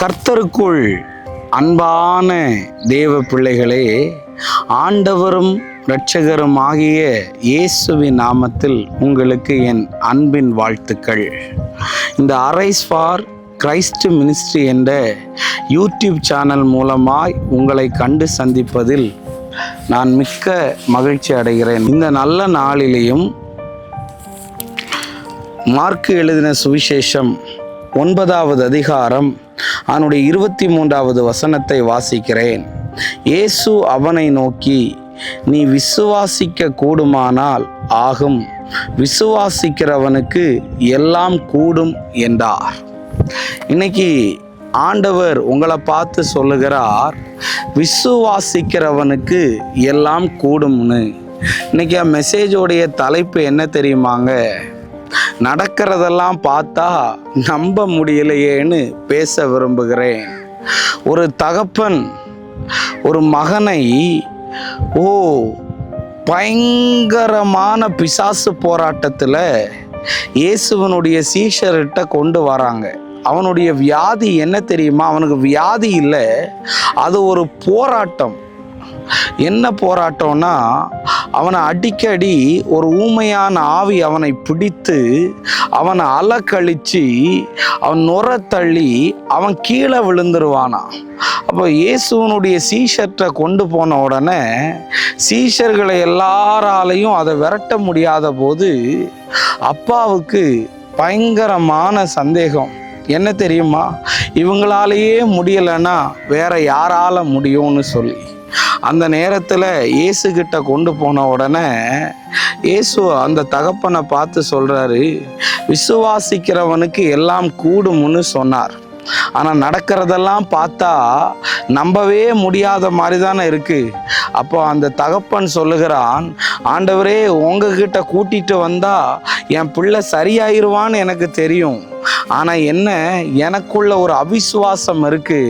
கர்த்தருக்குள் அன்பான தேவ பிள்ளைகளே ஆண்டவரும் இரட்சகரும் ஆகிய இயேசுவின் நாமத்தில் உங்களுக்கு என் அன்பின் வாழ்த்துக்கள். இந்த அரைஸ் ஃபார் கிரைஸ்ட் மினிஸ்ட்ரி என்ற யூடியூப் சேனல் மூலமாய் உங்களை கண்டு சந்திப்பதில் நான் மிக்க மகிழ்ச்சி அடைகிறேன். இந்த நல்ல நாளிலேயும் மார்க்கு எழுதின சுவிசேஷம் ஒன்பதாவது அதிகாரம் அதனுடைய இருபத்தி மூன்றாவது வசனத்தை வாசிக்கிறேன். இயேசு அவனை நோக்கி நீ விசுவாசிக்க கூடுமானால் ஆகும். விசுவாசிக்கிறவனுக்கு எல்லாம் கூடும் என்றார். இன்னைக்கு ஆண்டவர் உங்களை பார்த்து சொல்லுகிறார் விசுவாசிக்கிறவனுக்கு எல்லாம் கூடும்னு. இன்னைக்கு மெசேஜோடைய தலைப்பு என்ன தெரியுமாங்க? நடக்கிறதெல்லாம் பார்த்தா நம்ப முடியலையேன்னு பேச விரும்புகிறேன். ஒரு தகப்பன் ஒரு மகனை ஓ பயங்கரமான பிசாசு போராட்டத்தில் இயேசுவனுடைய சீஷர்கிட்ட கொண்டு வராங்க. அவனுடைய வியாதி என்ன தெரியுமா? அவனுக்கு வியாதி இல்லை. அது ஒரு போராட்டம். என்ன போராட்டம்னா அவனை அடிக்கடி ஒரு ஊமையான ஆவி அவனை பிடித்து அவனை அலக்கழித்து அவன் நுர தள்ளி அவன் கீழே விழுந்துருவானா? அப்போ இயேசுவனுடைய சீஷர்ட்டை கொண்டு போன உடனே சீஷர்களை எல்லாராலையும் அதை விரட்ட முடியாத போது அப்பாவுக்கு பயங்கரமான சந்தேகம். என்ன தெரியுமா? இவங்களாலேயே முடியலைன்னா வேற யாரால முடியும்னு சொல்லி. அந்த நேரத்தில் இயேசு கிட்ட கொண்டு போன உடனே இயேசு அந்த தகப்பனை பார்த்து சொல்கிறாரு விசுவாசிக்கிறவனுக்கு எல்லாம் கூடும்னு சொன்னார். ஆனால் நடக்கிறதெல்லாம் பார்த்தா நம்பவே முடியாத மாதிரி தானே இருக்குது அப்போ அந்த தகப்பன் சொல்லுகிறான் ஆண்டவரே உங்ககிட்ட கூட்டிட்டு வந்தால் என் பிள்ளை சரியாயிருவான்னு எனக்கு தெரியும். ஆனால் என்ன எனக்குள்ள ஒரு அவிசுவாசம் இருக்கு.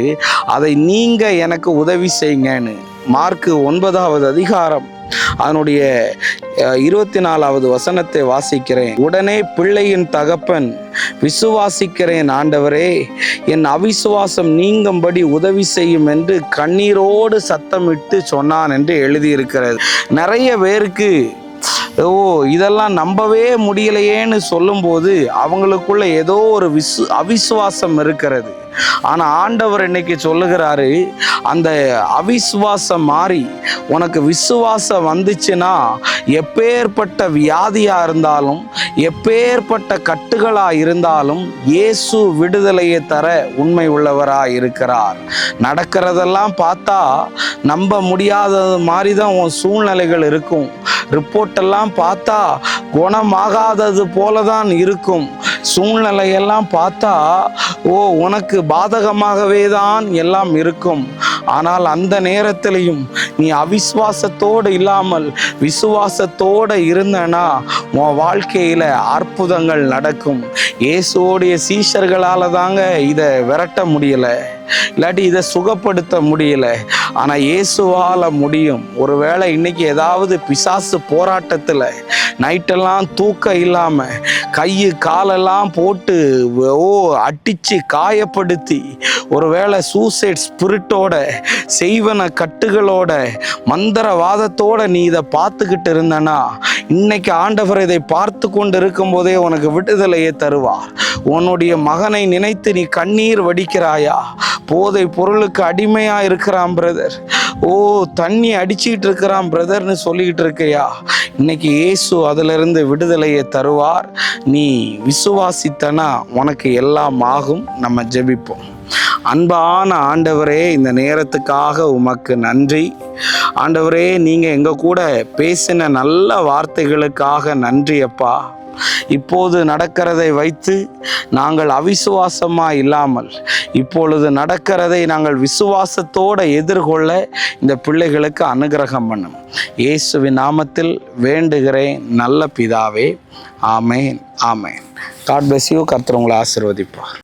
அதை நீங்க எனக்கு உதவி செய்யுங்கன்னு. மார்க்கு ஒன்பதாவது அதிகாரம். அதனுடைய இருபத்தி நாலாவது வசனத்தை வாசிக்கிறேன். உடனே பிள்ளையின் தகப்பன் விசுவாசிக்கிறேன் ஆண்டவரே என் அவிசுவாசம் நீங்கும்படி உதவி செய்யும் என்று கண்ணீரோடு சத்தமிட்டு சொன்னான் என்று எழுதியிருக்கிறது. நிறைய பேருக்கு ஓ இதெல்லாம் நம்பவே முடியலையேன்னு சொல்லும்போது அவங்களுக்குள்ள ஏதோ ஒரு விசு அவிசுவாசம் இருக்கிறது. ஆனா ஆண்டவர் இன்னைக்கு சொல்லுகிறாரு அந்த அவிசுவாசம் மாறி உனக்கு விசுவாசம் வந்துச்சுன்னா எப்பேற்பட்ட வியாதியா இருந்தாலும் எப்பேற்பட்ட கட்டுகளா இருந்தாலும் இயேசு விடுதலையை தர உண்மை உள்ளவரா இருக்கிறார். நடக்கிறதெல்லாம் பார்த்தா நம்ப முடியாதது மாதிரி தான் உன் சூழ்நிலைகள் இருக்கும். ரிப்போர்ட் எல்லாம் பார்த்தா குணமாகாதது போல தான் இருக்கும். சூழ்நிலையெல்லாம் பார்த்தா ஓ உனக்கு பாதகமாகவே தான் எல்லாம் இருக்கும். ஆனால் அந்த நேரத்திலையும் நீ அவிசுவாசத்தோடு இல்லாமல் விசுவாசத்தோடு இருந்தனா உன் வாழ்க்கையில் அற்புதங்கள் நடக்கும். இயேசுவோடைய சீஷர்களால் தாங்க இதை விரட்ட முடியலை. இல்லாட்டி இதை சுகப்படுத்த முடியல. ஆனால் இயேசுவால முடியும். ஒருவேளை இன்னைக்கு ஏதாவது பிசாசு போராட்டத்தில் நைட்டெல்லாம் தூக்கம் இல்லாமல் கை காலெல்லாம் போட்டு ஓ அடித்து காயப்படுத்தி ஒருவேளை சூசைட் ஸ்பிரிட்டோட செய்வன கட்டுகளோட மந்திரவாதத்தோட நீ இதை பார்த்துக்கிட்டு இருந்தனா இன்னைக்கு ஆண்டவர் இதை பார்த்து கொண்டு இருக்கும்போதே உனக்கு விடுதலையை தருவார். உன்னுடைய மகனை நினைத்து நீ கண்ணீர் வடிக்கிறாயா? போதை பொருளுக்கு அடிமையாக இருக்கிறான் பிரதர் ஓ தண்ணி அடிச்சிக்கிட்டு இருக்கிறான் பிரதர்னு சொல்லிக்கிட்டு இருக்கியா? இன்னைக்கு இயேசு அதிலிருந்து விடுதலையை தருவார். நீ விசுவாசித்தனா உனக்கு எல்லாம் ஆகும். நம்ம ஜெபிப்போம். அன்பான ஆண்டவரே இந்த நேரத்துக்காக உமக்கு நன்றி. ஆண்டவரே நீங்கள் எங்கள் கூட பேசின நல்ல வார்த்தைகளுக்காக நன்றி அப்பா. இப்போது நடக்கிறதை வைத்து நாங்கள் அவிசுவாசமாக இல்லாமல் இப்பொழுது நடக்கிறதை நாங்கள் விசுவாசத்தோடு எதிர்கொள்ள இந்த பிள்ளைகளுக்கு அனுகிரகம் பண்ணும். இயேசுவின் நாமத்தில் வேண்டுகிறேன் நல்ல பிதாவே. ஆமேன் ஆமேன். God bless you. கர்த்தர் உங்களை ஆசிர்வதிப்பார்.